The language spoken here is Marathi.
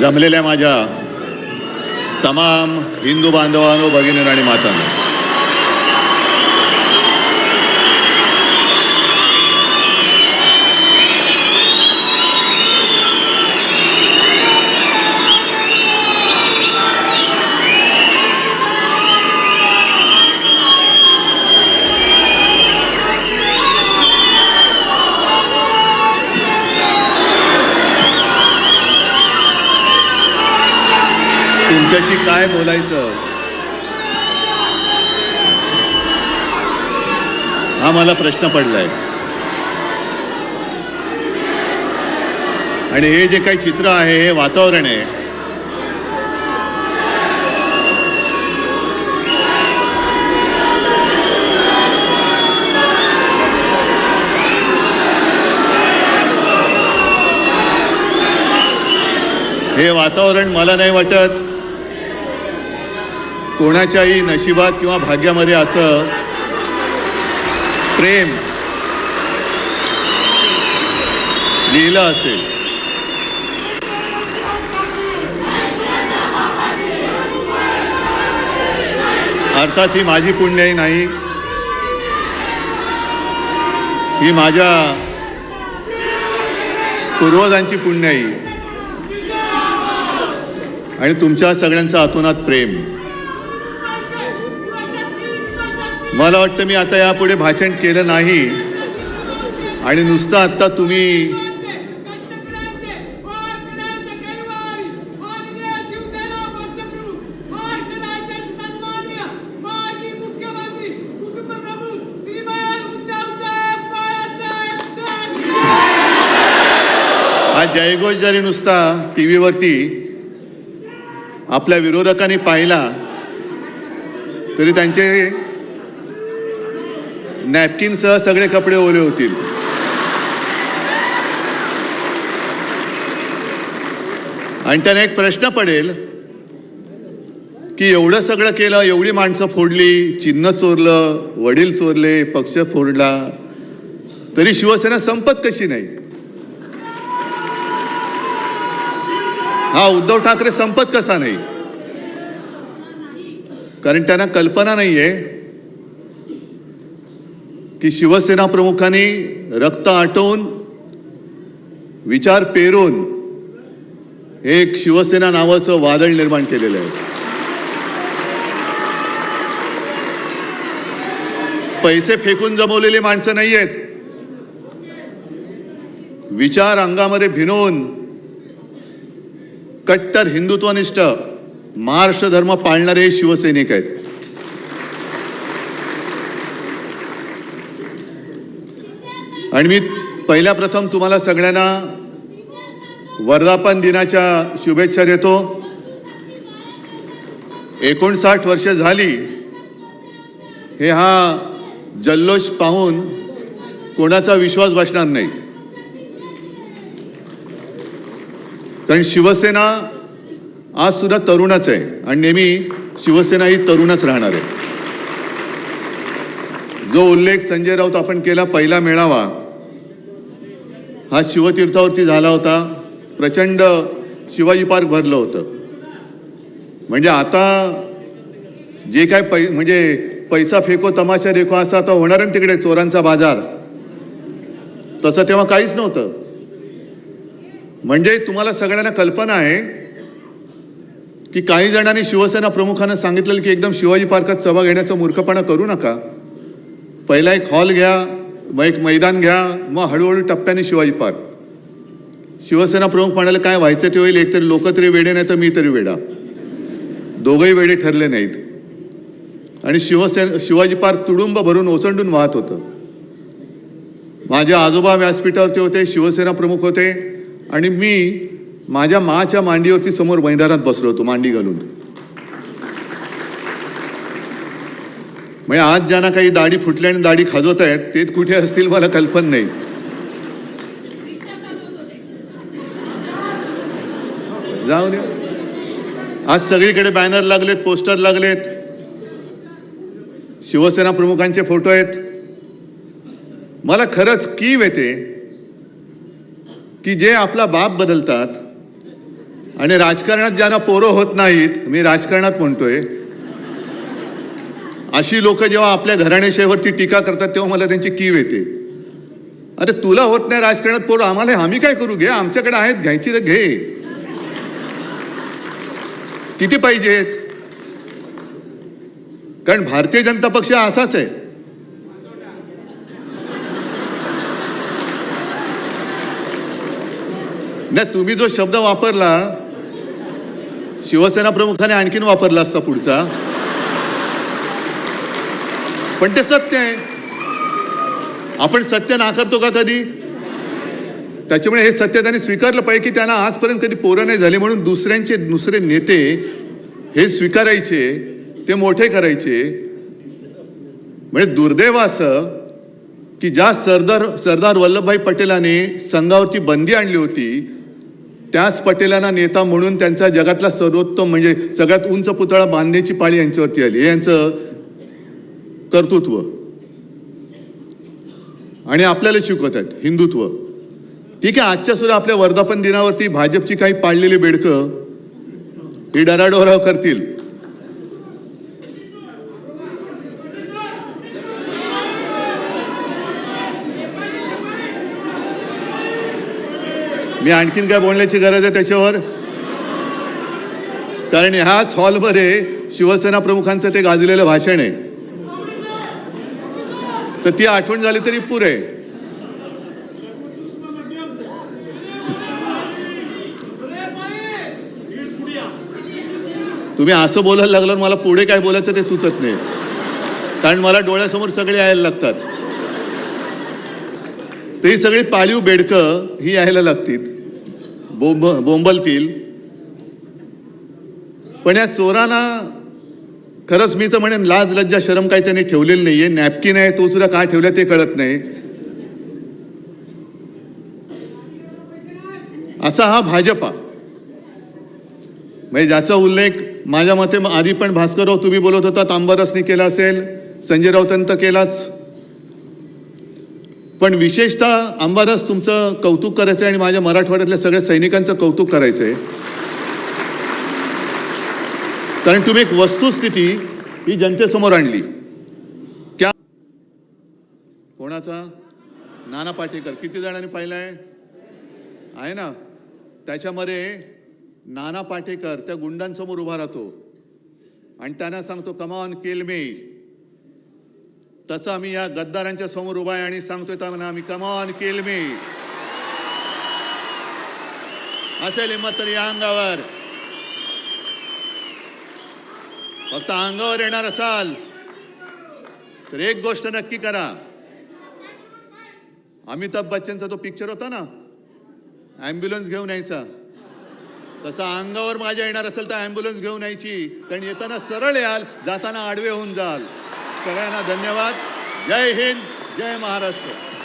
जमलेल्या माझ्या तमाम हिंदू बांधवांनो भगिनी आणि मातांना. हा मला प्रश्न पडलाय. आणि हे जे काही चित्र आहे हे वातावरण आहे. हे वातावरण मला नाही वाटत कोणाच्याही नशिबात किंवा भाग्यामध्ये असं प्रेम लिहिलं असेल अर्थात ही माझी पुण्याई नाही ही माझ्या पूर्वजांची पुण्याई. आणि तुमच्या सगळ्यांचं अतोनात प्रेम. मला वाटतं मी आता यापुढे भाषण केलं नाही. आणि नुसतं आत्ता तुम्ही हा जयघोष जरी नुसता टी व्हीवरती आपल्या विरोधकांनी पाहिला तरी त्यांचे नॅपकिनसह सगळे कपडे ओले होतील. आणि त्यांना एक प्रश्न पडेल की एवढं सगळं केलं एवढी माणसं फोडली चिन्ह चोरलं वडील चोरले पक्ष फोडला तरी शिवसेना संपत कशी नाही? हा उद्धव ठाकरे संपत कसा नाही? कारण त्यांना कल्पना नाहीये. की शिवसेना प्रमुखांनी रक्त आटवून विचार पेरून एक शिवसेना नावाचं वादळ निर्माण केलेलं आहे. पैसे फेकून जमवलेली माणसं नाही आहेत. विचार अंगामध्ये भिनवून कट्टर हिंदुत्वनिष्ठ महाराष्ट्र धर्म पाळणारे शिवसैनिक आहेत. आणि मी पहिल्या प्रथम तुम्हाला सगळ्यांना वर्धापन दिनाच्या शुभेच्छा देतो. एकोणसाठ वर्ष झाली हे हा जल्लोष पाहून कोणाचा विश्वास बसणार नाही. कारण शिवसेना आज सुद्धा तरुणच आहे आणि नेहमी शिवसेना ही तरुणच राहणार आहे. जो उल्लेख संजय राऊत आपण केला पहिला मेळावा हा शिवतीर्थावरती झाला होता. प्रचंड शिवाजी पार्क भरलं होतं. म्हणजे आता जे काय पै म्हणजे पैसा फेको तमाशा रेखो असा आता होणार ना तिकडे चोरांचा बाजार. तसं तेव्हा काहीच नव्हतं. म्हणजे तुम्हाला सगळ्यांना कल्पना आहे की काही जणांनी शिवसेना प्रमुखांना सांगितलेलं की एकदम शिवाजी पार्कात सभा घेण्याचा मूर्खपणा करू नका. पहिला एक हॉल घ्या मग एक मैदान घ्या मग हळूहळू टप्प्याने शिवाजी पार्क. शिवसेना प्रमुख म्हणाले काय व्हायचं ते होईल एकतरी लोक तरी वेडे नाही तर मी तरी वेडा. दोघंही वेडे ठरले नाहीत. आणि शिवसेना शिवाजी पार्क तुडुंब भरून ओसंडून वाहत होतं. माझे आजोबा व्यासपीठावरती होते शिवसेना प्रमुख होते आणि मी माझ्या माच्या मांडीवरती समोर मैदानात बसलो होतो मांडी घालून. म्हणजे आज ज्यांना काही दाढी फुटली आणि दाढी खाजवत आहेत ते कुठे असतील मला कल्पना नाही. जाऊ दे. आज सगळीकडे बॅनर लागलेत पोस्टर लागलेत. शिवसेना प्रमुखांचे फोटो आहेत. मला खरंच कीव येते की जे आपला बाप बदलतात आणि राजकारणात ज्यांना पोरं होत नाहीत मी राजकारणात म्हणतोय अशी लोक जेव्हा आपल्या घराण्याशाहीवरती टीका करतात तेव्हा मला त्यांची कीव येते. अरे तुला होत नाही राजकारणात पोरं आम्हाला आम्ही काय करू? घे आमच्याकडे आहेत घ्यायची तर घे. किती पाहिजेत कारण भारतीय जनता पक्ष असाच आहे. नाही तुम्ही जो शब्द वापरला शिवसेना प्रमुखाने आणखीन वापरला असता पुढचा. पण ते सत्य आहे. आपण सत्य नाकारतो का कधी? त्याच्यामुळे हे सत्य त्यांनी स्वीकारलं पाहिजे की त्यांना आजपर्यंत कधी पोरं नाही झाली म्हणून दुसऱ्यांचे दुसरे नेते हे स्वीकारायचे ते मोठे करायचे. म्हणजे दुर्दैव असं की ज्या सरदार सरदार वल्लभभाई पटेलांनी संघावरती बंदी आणली होती त्याच पटेलांना नेता म्हणून त्यांचा जगातला सर्वोत्तम म्हणजे सगळ्यात उंच पुतळा बांधण्याची पाळी यांच्यावरती आली. यांचं कर्तृत्व. आणि आपल्याला शिकवत आहेत हिंदुत्व. ठीक आहे आजच्या सुद्धा आपल्या वर्धापन दिनावरती भाजपची काही पाळलेली बेडकं ही डराडोराव करतील. मी आणखीन काय बोलण्याची गरज आहे त्याच्यावर? कारण ह्याच हॉलमध्ये शिवसेना प्रमुखांचं ते गाजलेलं भाषण आहे. तर ती आठवण झाली तरी पुरे तुम्ही असं बोलायला लागलं मला पुढे काय बोलायचं ते सुचत नाही. कारण मला डोळ्यासमोर सगळे यायला लागतात. ते सगळी पाळीव बेडकं ही यायला लागतील. बोंब बोंबलतील. पण या चोरांना खरंच मी तर म्हणेन लाज लज्जा शरम काही ठेवलेलं ठेवलेली आहे नॅपकिन आहे तो सुद्धा काय ठेवला ते कळत नाही. असा हा भाजपा. म्हणजे ज्याचा उल्लेख माझ्या मते आधी पण भास्करराव तुम्ही बोलत होता तांबरसनी केला असेल संजय राऊतांत तर केलाच. पण विशेषतः अंबादास तुमचं कौतुक करायचं आहे आणि माझ्या मराठवाड्यातल्या सगळ्या सैनिकांचं कौतुक करायचं आहे कारण तुम्ही एक वस्तुस्थिती ही जनतेसमोर आणली. क्या कोणाचा? नाना पाटेकर. किती जणांनी पाहिलाय? आहे ना? त्याच्यामध्ये नाना पाटेकर त्या गुंडांसमोर उभा राहतो. आणि त्यांना सांगतो कमान केल मे तसं आम्ही या गद्दारांच्या समोर उभा आहे आणि सांगतोय त्यांना आम्ही कमान केल मे असेल हिंमत तर या अंगावर. फक्त अंगावर येणार असाल तर एक गोष्ट नक्की करा. अमिताभ बच्चनचा तो पिक्चर होता ना ॲम्ब्युलन्स घेऊन यायचा. तसा अंगावर माझ्या येणार असेल तर ॲम्ब्युलन्स घेऊन यायची. कारण येताना सरळ याल जाताना आडवे होऊन जाल. सगळ्यांना धन्यवाद. जय हिंद जय महाराष्ट्र.